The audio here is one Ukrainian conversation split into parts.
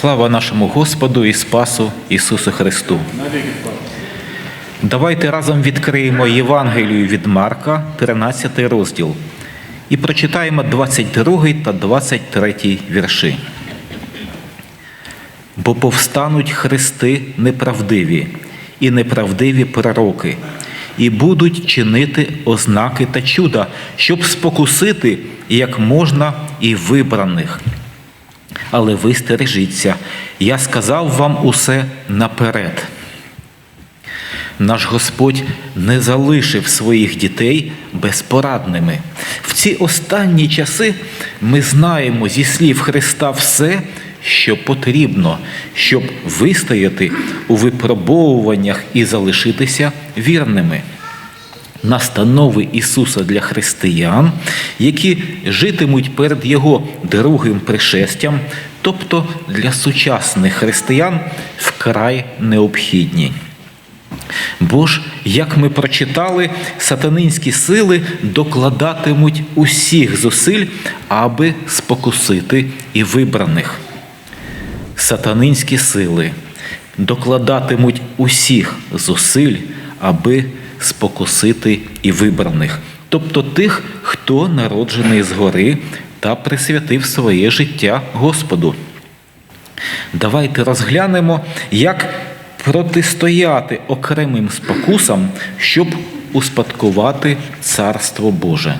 Слава нашому Господу і Спасу Ісусу Христу. Давайте разом відкриємо Євангелію від Марка, 13 розділ, і прочитаємо 22 та 23 вірші. Бо повстануть христи неправдиві і неправдиві пророки, і будуть чинити ознаки та чуда, щоб спокусити як можна і вибраних. Але ви стережіться, я сказав вам усе наперед. Наш Господь не залишив своїх дітей безпорадними. В ці останні часи ми знаємо зі слів Христа все, що потрібно, щоб вистояти у випробовуваннях і залишитися вірними. Настанови Ісуса для християн, які житимуть перед Його другим пришестям, тобто для сучасних християн вкрай необхідні. Бо ж, як ми прочитали, сатанинські сили докладатимуть усіх зусиль, аби спокусити і вибраних. Сатанинські сили докладатимуть усіх зусиль, аби спокусити і вибраних, тобто тих, хто народжений згори та присвятив своє життя Господу. Давайте розглянемо, як протистояти окремим спокусам, щоб успадкувати Царство Боже.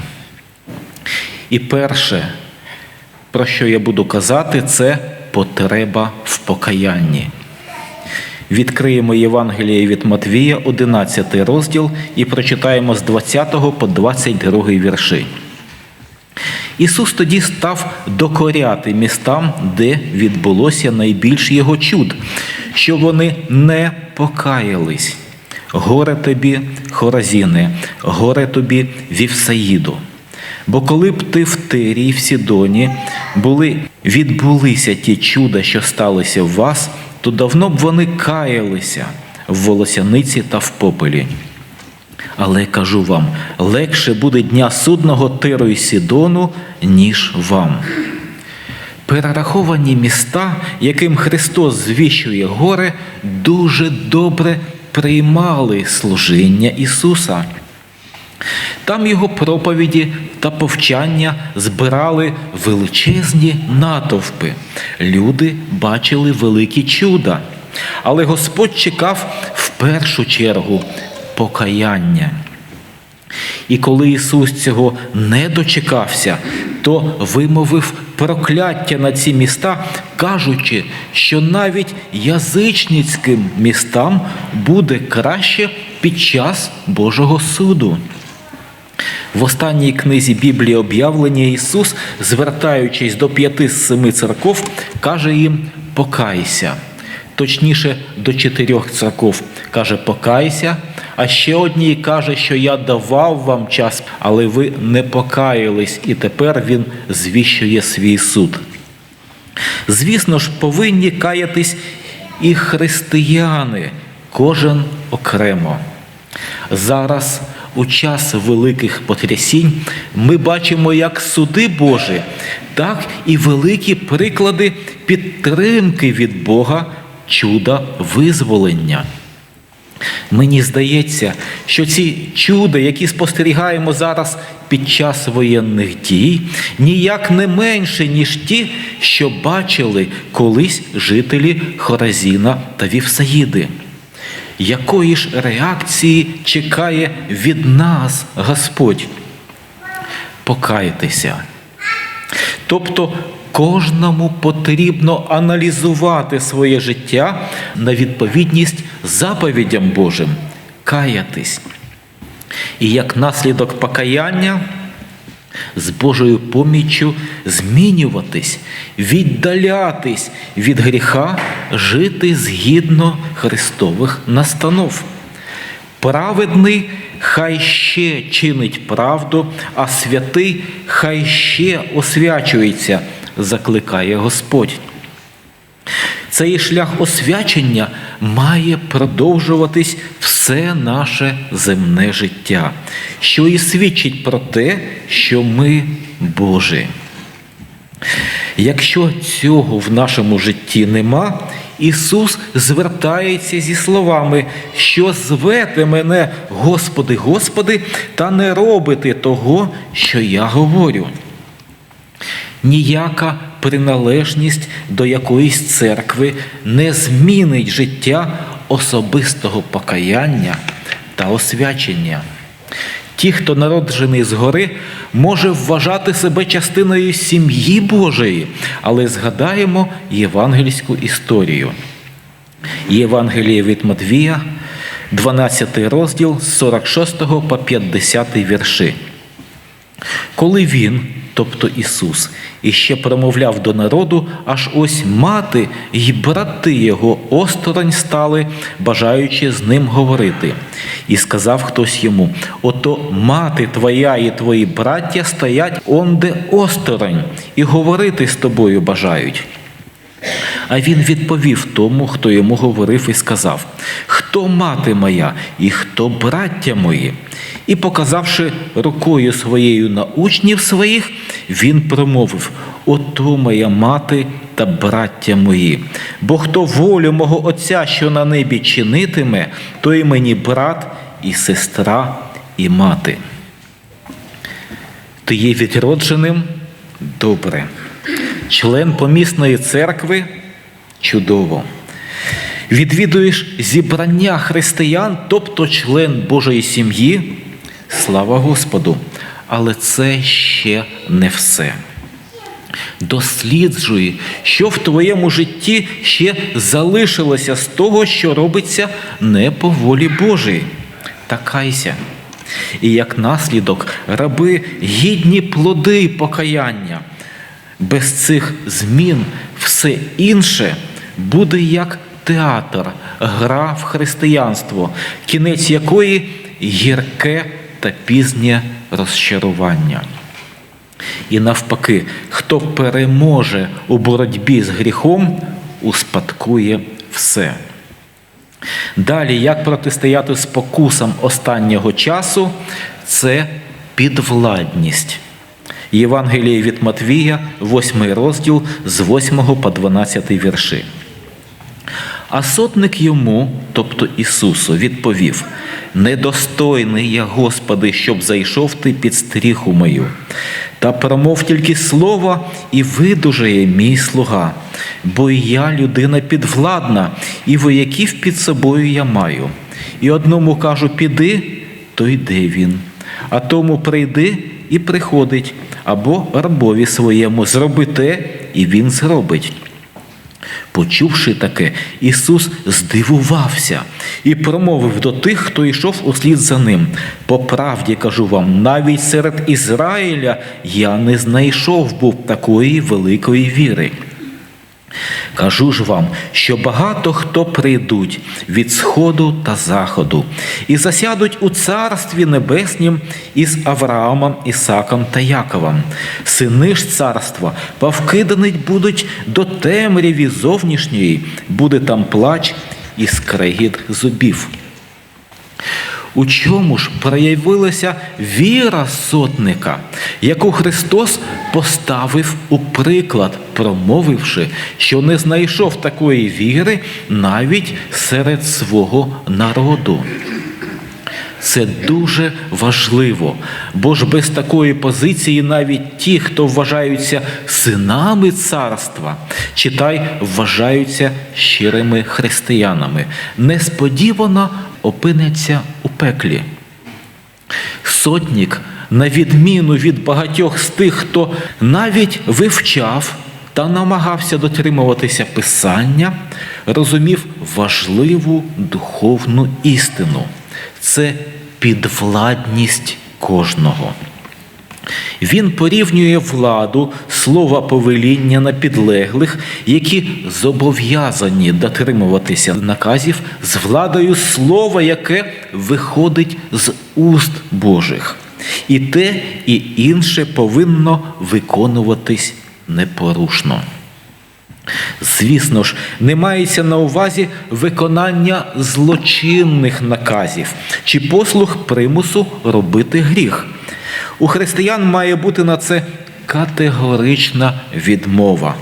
І перше, про що я буду казати, це потреба в покаянні. Відкриємо Євангеліє від Матвія, 11 розділ, і прочитаємо з 20 по 22 вірші. Ісус тоді став докоряти містам, де відбулося найбільш його чуд, що вони не покаялись. Горе тобі, Хоразіне, горе тобі Вівсаїду. Бо коли б ти в Тирі і в Сідоні були, відбулися ті чуда, що сталися в вас, то давно б вони каялися в волосяниці та в попелі. Але кажу вам, легше буде дня судного Тиру і Сідону, ніж вам. Перераховані міста, яким Христос звіщує горе, дуже добре приймали служіння Ісуса. Там його проповіді та повчання збирали величезні натовпи. Люди бачили великі чуда. Але Господь чекав в першу чергу покаяння. І коли Ісус цього не дочекався, то вимовив прокляття на ці міста, кажучи, що навіть язичницьким містам буде краще під час Божого суду. В останній книзі Біблії об'явлення Ісус, звертаючись до п'яти з семи церков, каже їм: покайся. Точніше, до чотирьох церков каже, покайся, а ще одній каже, що я давав вам час, але ви не покаялись, і тепер Він звіщує свій суд. Звісно ж, повинні каятись і християни, кожен окремо. Зараз, у час великих потрясінь, ми бачимо як суди Божі, так і великі приклади підтримки від Бога, чуда визволення. Мені здається, що ці чуда, які спостерігаємо зараз під час воєнних дій, ніяк не менше, ніж ті, що бачили колись жителі Хоразіна та Вівсаїди. Якої ж реакції чекає від нас Господь? Покайтеся. Тобто кожному потрібно аналізувати своє життя на відповідність заповідям Божим, каятись. І як наслідок покаяння з Божою поміччю змінюватись, віддалятись від гріха, жити згідно Христових настанов. Праведний хай ще чинить правду, а святий хай ще освячується, закликає Господь. Цей шлях освячення має продовжуватись все наше земне життя, що і свідчить про те, що ми Божі. Якщо цього в нашому житті нема, Ісус звертається зі словами, що звете мене, Господи, Господи, та не робите того, що я говорю. Ніяка приналежність до якоїсь церкви не змінить життя особистого покаяння та освячення. Ті, хто народжений згори, може вважати себе частиною сім'ї Божої, але згадаємо євангельську історію. Євангеліє від Матвія, 12 розділ з 46 по 50 вірші. Коли він, тобто Ісус, іще промовляв до народу, аж ось мати й брати його осторонь стали, бажаючи з ним говорити. І сказав хтось йому: Ото мати твоя і твої браття стоять онде осторонь, і говорити з тобою бажають. А він відповів тому, хто йому говорив, і сказав: Хто мати моя і хто браття мої? І, показавши рукою своєю на учнів своїх, він промовив: Ото моя мати та браття мої. Бо хто волю мого Отця, що на небі чинитиме, то і мені брат, і сестра, і мати. Ти є відродженим добре. Член помісної церкви чудово. Відвідуєш зібрання християн, тобто член Божої сім'ї, слава Господу. Але це ще не все. Досліджуй, що в твоєму житті ще залишилося з того, що робиться не по волі Божій. Та кайся. І як наслідок раби гідні плоди покаяння. Без цих змін все інше буде як театр, гра в християнство, кінець якої гірке та пізнє розчарування. І навпаки, хто переможе у боротьбі з гріхом, успадкує все. Далі, як протистояти спокусам останнього часу, це підвладність. Євангеліє від Матвія, 8 розділ з 8 по 12 вірші. А сотник йому, тобто Ісусу, відповів: Недостойний я, Господи, щоб зайшов ти під стріху мою, та промов тільки слово, і видужає мій слуга, бо і я людина підвладна, і вояків під собою я маю. І одному кажу, піди, то йде він, а тому прийди і приходить, або рабові своєму зроби те, і він зробить. Почувши таке, Ісус здивувався і промовив до тих, хто йшов услід за ним. По правді кажу вам, навіть серед Ізраїля я не знайшов був такої великої віри. Кажу ж вам, що багато хто прийдуть від сходу та заходу і засядуть у царстві небеснім із Авраамом, Ісаком та Яковом. Сини ж царства повкидані будуть до темряві зовнішньої, буде там плач і скрегіт зубів. У чому ж проявилася віра сотника, яку Христос поставив у приклад, промовивши, що не знайшов такої віри навіть серед свого народу. Це дуже важливо, бо ж без такої позиції навіть ті, хто вважаються синами царства, читай, вважаються щирими християнами, несподівано опиняться у пеклі. Сотник, на відміну від багатьох з тих, хто навіть вивчав та намагався дотримуватися Писання, розумів важливу духовну істину це підвладність кожного. Він порівнює владу слова повеління на підлеглих, які зобов'язані дотримуватися наказів з владою слова, яке виходить з уст Божих. І те, і інше повинно виконуватись непорушно. Звісно ж, не мається на увазі виконання злочинних наказів чи послуг примусу робити гріх. У християн має бути на це категорична відмова.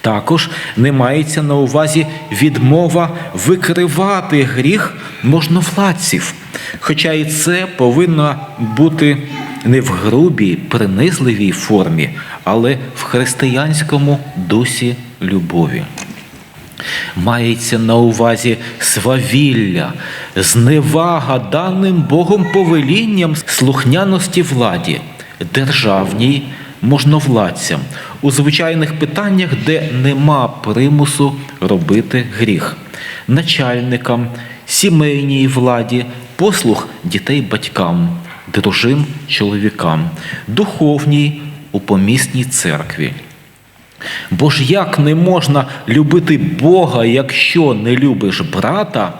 Також не мається на увазі відмова викривати гріх можновладців, хоча і це повинно бути не в грубій, принизливій формі, але в християнському дусі любові. Мається на увазі свавілля, зневага даним Богом повелінням слухняності владі, державній можновладцям у звичайних питаннях, де нема примусу робити гріх, начальникам, сімейній владі, послуг дітей батькам, дружин чоловікам, духовній у помісній церкві. Бо ж як не можна любити Бога, якщо не любиш брата,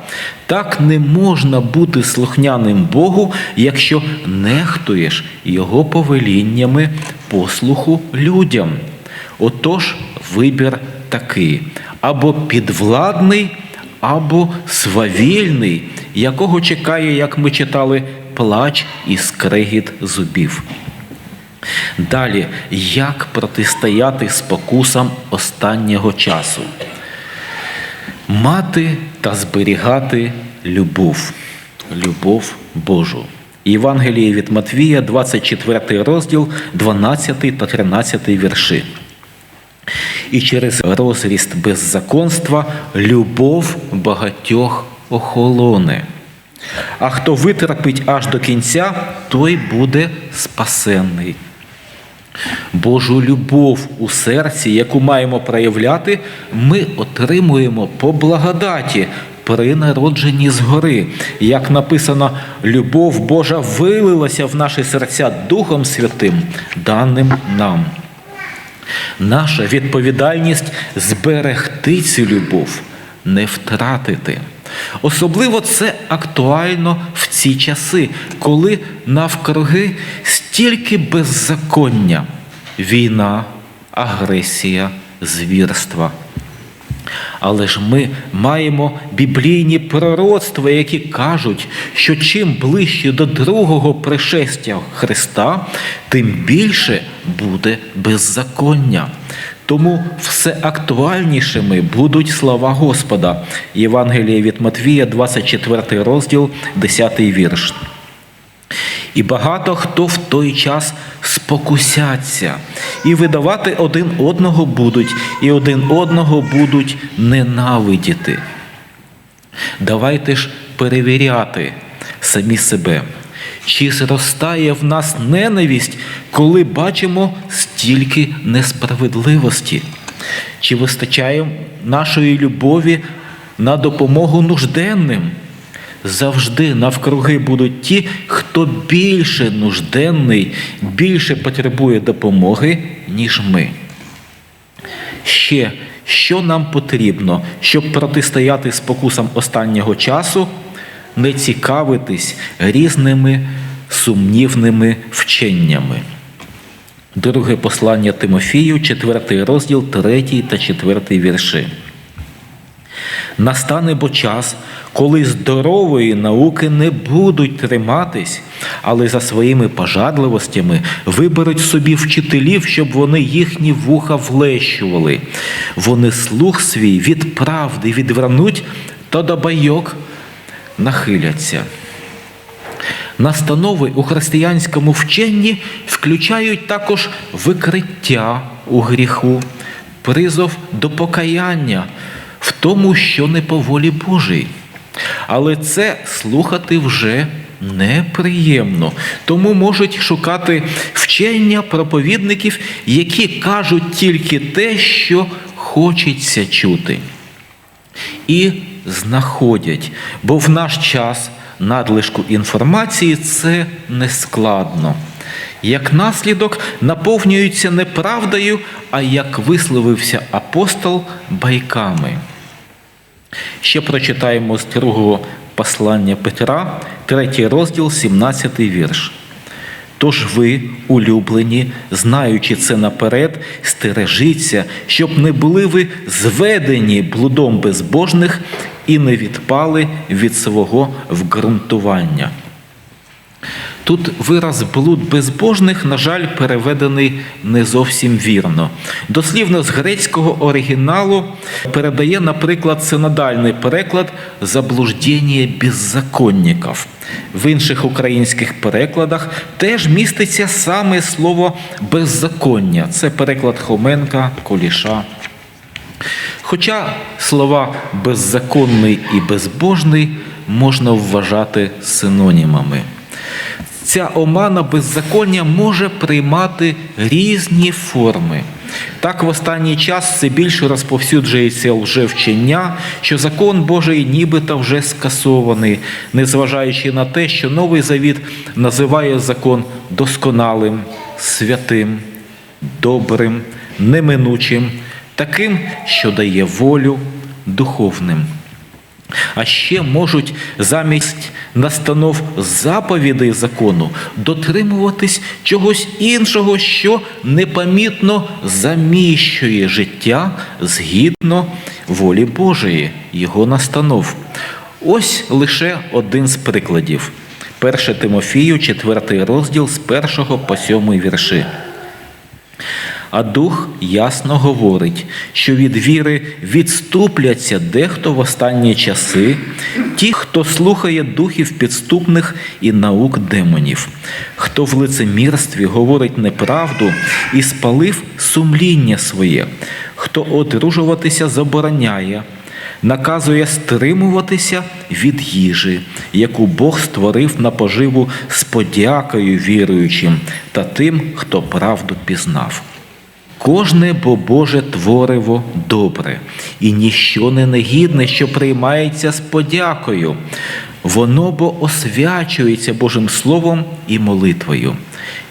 так не можна бути слухняним Богу, якщо нехтуєш Його повеліннями послуху людям. Отож, вибір такий: або підвладний, або свавільний, якого чекає, як ми читали, плач і скрегіт зубів. Далі, як протистояти спокусам останнього часу? Мати та зберігати любов, любов Божу. Євангеліє від Матвія, 24 розділ, 12 та 13 вірші. І через розріст беззаконства любов багатьох охолоне. А хто витерпить аж до кінця, той буде спасенний. Божу любов у серці, яку маємо проявляти, ми отримуємо по благодаті при народженні згори. Як написано, любов Божа вилилася в наші серця Духом Святим, даним нам. Наша відповідальність зберегти цю любов, не втратити. Особливо це актуально в ці часи, коли навкруги стільки беззаконня, війна, агресія, звірства. Але ж ми маємо біблійні пророцтва, які кажуть, що чим ближче до другого пришестя Христа, тим більше буде беззаконня. Тому все актуальнішими будуть слова Господа. Євангеліє від Матвія, 24 розділ, 10 вірш. І багато хто в той час спокусяться, і видавати один одного будуть, і один одного будуть ненавидіти. Давайте ж перевіряти самі себе, чи зростає в нас ненависть, коли бачимо стільки несправедливості, чи вистачає нашої любові на допомогу нужденним? Завжди навкруги будуть ті, хто більше нужденний, більше потребує допомоги, ніж ми. Ще що нам потрібно, щоб протистояти спокусам останнього часу, не цікавитись різними сумнівними вченнями. Друге послання Тимофію, 4 розділ, 3 та 4 вірші. Настане бо час, коли здорової науки не будуть триматись, але за своїми пожадливостями виберуть собі вчителів, щоб вони їхні вуха влещували. Вони слух свій від правди відвернуть, то до байок нахиляться. Настанови у християнському вченні включають також викриття у гріху, призов до покаяння в тому, що не по волі Божій. Але це слухати вже неприємно. Тому можуть шукати вчення проповідників, які кажуть тільки те, що хочеться чути. І знаходять, бо в наш час надлишку інформації це не складно. Як наслідок наповнюються не правдою, а як висловився апостол байками. Ще прочитаємо з другого послання Петра, третій розділ, 17 вірш. Тож ви, улюблені, знаючи це наперед, стережіться, щоб не були ви зведені блудом безбожних і не відпали від свого вґрунтування. Тут вираз блуд безбожних, на жаль, переведений не зовсім вірно. Дослівно з грецького оригіналу передає, наприклад, синодальний переклад заблуждення беззаконників. В інших українських перекладах теж міститься саме слово беззаконня. Це переклад Хоменка, Коліша. Хоча слова беззаконний і безбожний можна вважати синонімами. Ця омана беззаконня може приймати різні форми. Так в останній час все більше розповсюджується лжевчення, що закон Божий нібито вже скасований, незважаючи на те, що Новий Завіт називає закон досконалим, святим, добрим, неминучим, таким, що дає волю духовним. А ще можуть замість настанов заповідей закону дотримуватись чогось іншого, що непомітно заміщує життя згідно волі Божої, його настанов. Ось лише один з прикладів. 1 Тимофію, 4 розділ з 1 по 7 вірши. А дух ясно говорить, що від віри відступляться дехто в останні часи, ті, хто слухає духів підступних і наук демонів, хто в лицемірстві говорить неправду і спалив сумління своє, хто одружуватися забороняє. Наказує стримуватися від їжі, яку Бог створив на поживу з подякою віруючим та тим, хто правду пізнав. Кожне бо Боже твориво добре, і ніщо не негідне, що приймається з подякою. Воно бо освячується Божим Словом і молитвою.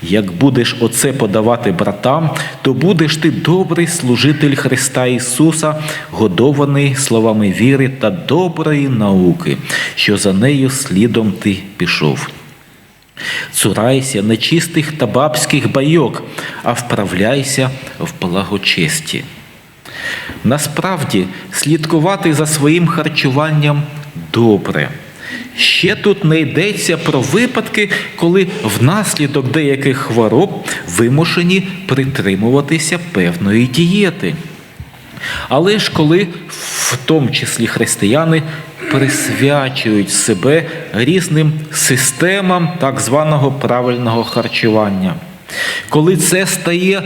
Як будеш оце подавати братам, то будеш ти добрий служитель Христа Ісуса, годований словами віри та доброї науки, що за нею слідом ти пішов. Цурайся нечистих та бабських байок, а вправляйся в благочесті. Насправді, слідкувати за своїм харчуванням добре. Ще тут не йдеться про випадки, коли внаслідок деяких хвороб вимушені притримуватися певної дієти. Але ж коли, в тому числі християни, присвячують себе різним системам так званого правильного харчування, коли це стає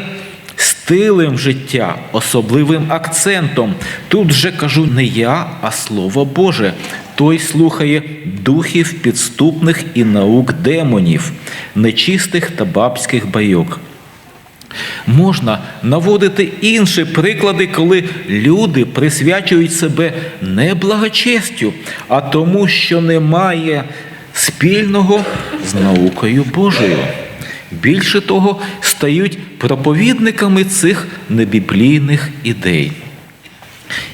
стилем життя, особливим акцентом, тут же кажу не я, а Слово Боже. Той слухає духів підступних і наук демонів, нечистих та бабських байок. Можна наводити інші приклади, коли люди присвячують себе не благочестю, а тому, що немає спільного з наукою Божою. Більше того, стають проповідниками цих небіблійних ідей.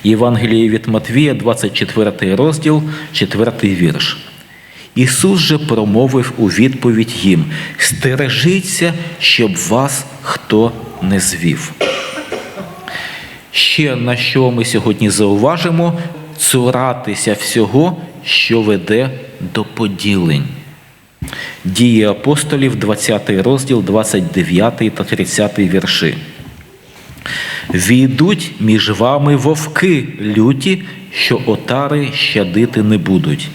Євангеліє від Матвія, 24 розділ, 4 вірш. Ісус же промовив у відповідь їм: стережіться, щоб вас хто не звів. Ще на що ми сьогодні зауважимо, цуратися всього, що веде до поділень. Дії апостолів, 20 розділ, 29 та 30 вірши. Війдуть між вами вовки люті, що отари щадити не будуть.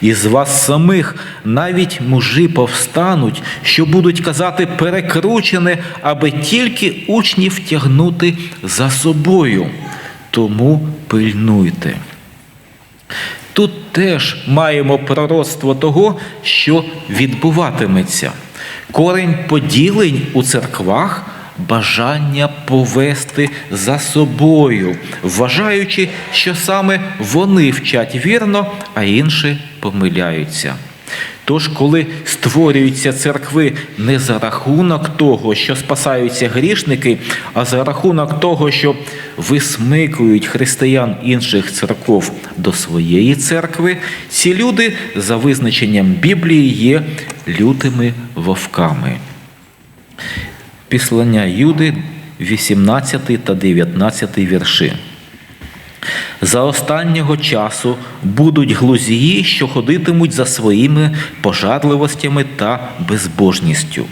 Із вас самих навіть мужі повстануть, що будуть казати перекручене, аби тільки учнів тягнути за собою. Тому пильнуйте. Тут теж маємо пророцтво того, що відбуватиметься. Корень поділень у церквах бажання повести за собою, вважаючи, що саме вони вчать вірно, а інші помиляються. Тож, коли створюються церкви не за рахунок того, що спасаються грішники, а за рахунок того, що висмикують християн інших церков до своєї церкви, ці люди за визначенням Біблії є лютими вовками. Післання Юди, 18 та 19 вірши. За останнього часу будуть глузії, що ходитимуть за своїми пожадливостями та безбожністю.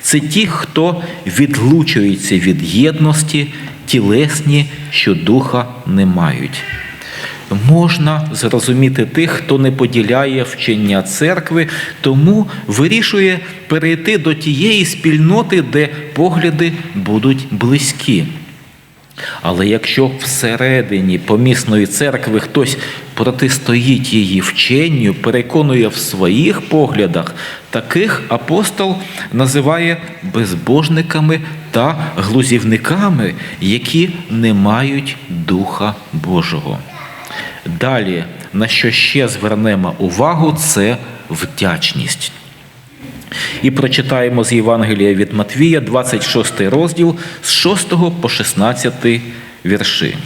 Це ті, хто відлучується від єдності, тілесні, що духа не мають. Можна зрозуміти тих, хто не поділяє вчення церкви, тому вирішує перейти до тієї спільноти, де погляди будуть близькі. Але якщо всередині помісної церкви хтось протистоїть її вченню, переконує в своїх поглядах, таких апостол називає безбожниками та глузівниками, які не мають Духа Божого. Далі, на що ще звернемо увагу, це вдячність. І прочитаємо з Євангелія від Матвія, 26 розділ з 6 по 16 вірші.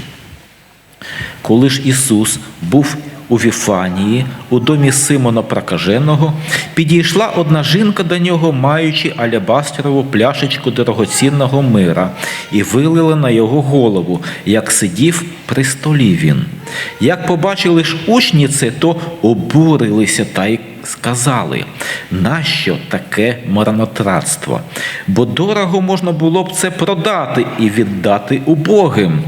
Коли ж Ісус був у Віфанії, у домі Симона Прокаженого, підійшла одна жінка до нього, маючи алябастрову пляшечку дорогоцінного мира, і вилила на його голову, як сидів при столі він. Як побачили ж учні це, то обурилися та й сказали, нащо таке марнотратство? Бо дорого можна було б це продати і віддати убогим.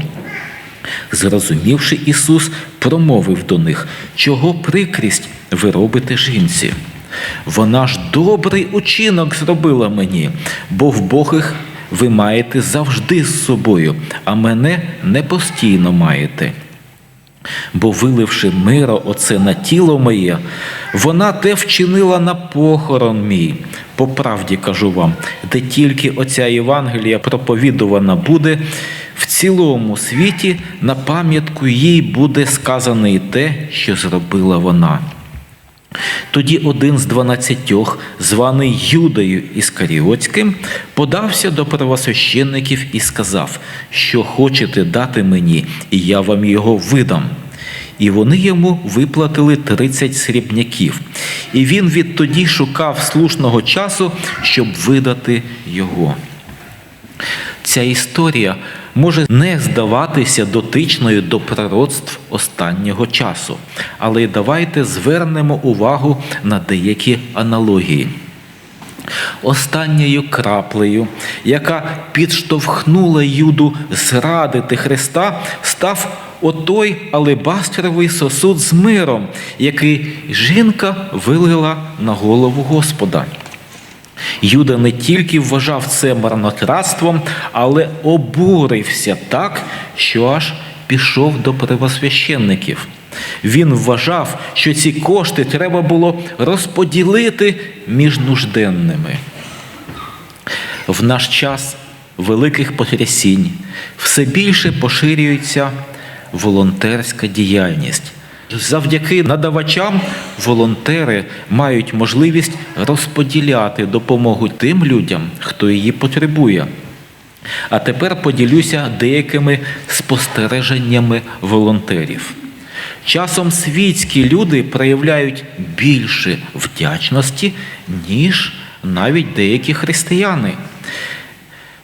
Зрозумівши, Ісус промовив до них, чого прикрість ви робите жінці. Вона ж добрий учинок зробила мені, бо в Богих ви маєте завжди з собою, а мене не постійно маєте. Бо, виливши миро оце на тіло моє, вона те вчинила на похорон мій. По правді кажу вам, де тільки оця Євангелія проповідувана буде, цілому світі на пам'ятку їй буде сказане і те, що зробила вона. Тоді один з дванадцятьох, званий Юдою Іскаріотським, подався до первосвященників і сказав, що хочете дати мені, і я вам його видам. І вони йому виплатили тридцять срібняків, і він відтоді шукав слушного часу, щоб видати його. Ця історія може не здаватися дотичною до пророцтв останнього часу, але давайте звернемо увагу на деякі аналогії. Останньою краплею, яка підштовхнула Юду зрадити Христа, став отой алебастровий сосуд з миром, який жінка вилила на голову Господа. Юда не тільки вважав це марнотратством, але обурився так, що аж пішов до первосвященників. Він вважав, що ці кошти треба було розподілити між нужденними. В наш час великих потрясінь все більше поширюється волонтерська діяльність. Завдяки надавачам волонтери мають можливість розподіляти допомогу тим людям, хто її потребує. А тепер поділюся деякими спостереженнями волонтерів. Часом світські люди проявляють більше вдячності, ніж навіть деякі християни.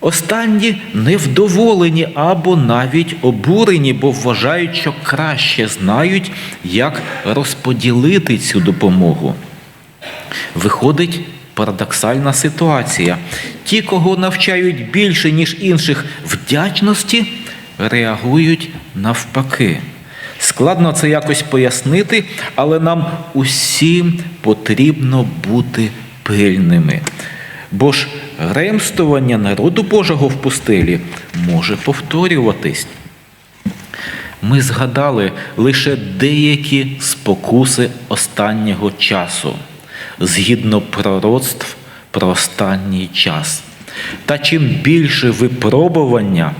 Останні невдоволені або навіть обурені, бо вважають, що краще знають, як розподілити цю допомогу. Виходить парадоксальна ситуація. Ті, кого навчають більше, ніж інших вдячності, реагують навпаки. Складно це якось пояснити, але нам усім потрібно бути пильними. Бо ж ремствування народу Божого в пустелі може повторюватись. Ми згадали лише деякі спокуси останнього часу, згідно пророцтв про останній час. Та чим більше випробування,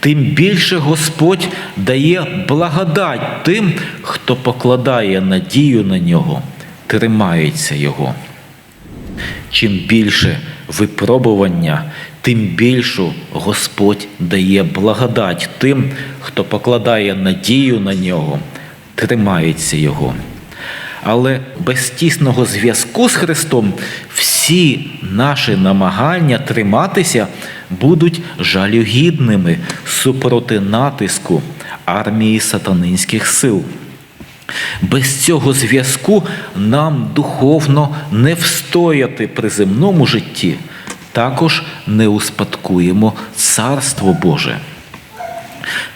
тим більше Господь дає благодать тим, хто покладає надію на нього, тримається Його. Чим більше випробування, тим більшу Господь дає благодать тим, хто покладає надію на нього, тримається Його. Але без тісного зв'язку з Христом всі наші намагання триматися будуть жалюгідними супроти натиску, армії сатанинських сил. Без цього зв'язку нам духовно не встояти при земному житті, також не успадкуємо Царство Боже.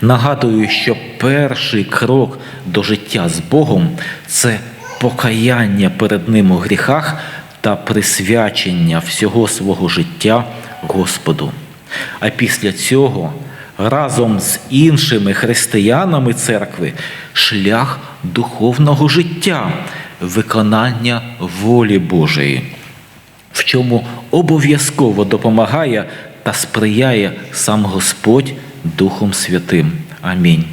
Нагадую, що перший крок до життя з Богом це покаяння перед Ним у гріхах та присвячення всього свого життя Господу. А після цього разом з іншими християнами церкви шлях духовного життя, виконання волі Божої, в чому обов'язково допомагає та сприяє сам Господь Духом Святим. Амінь.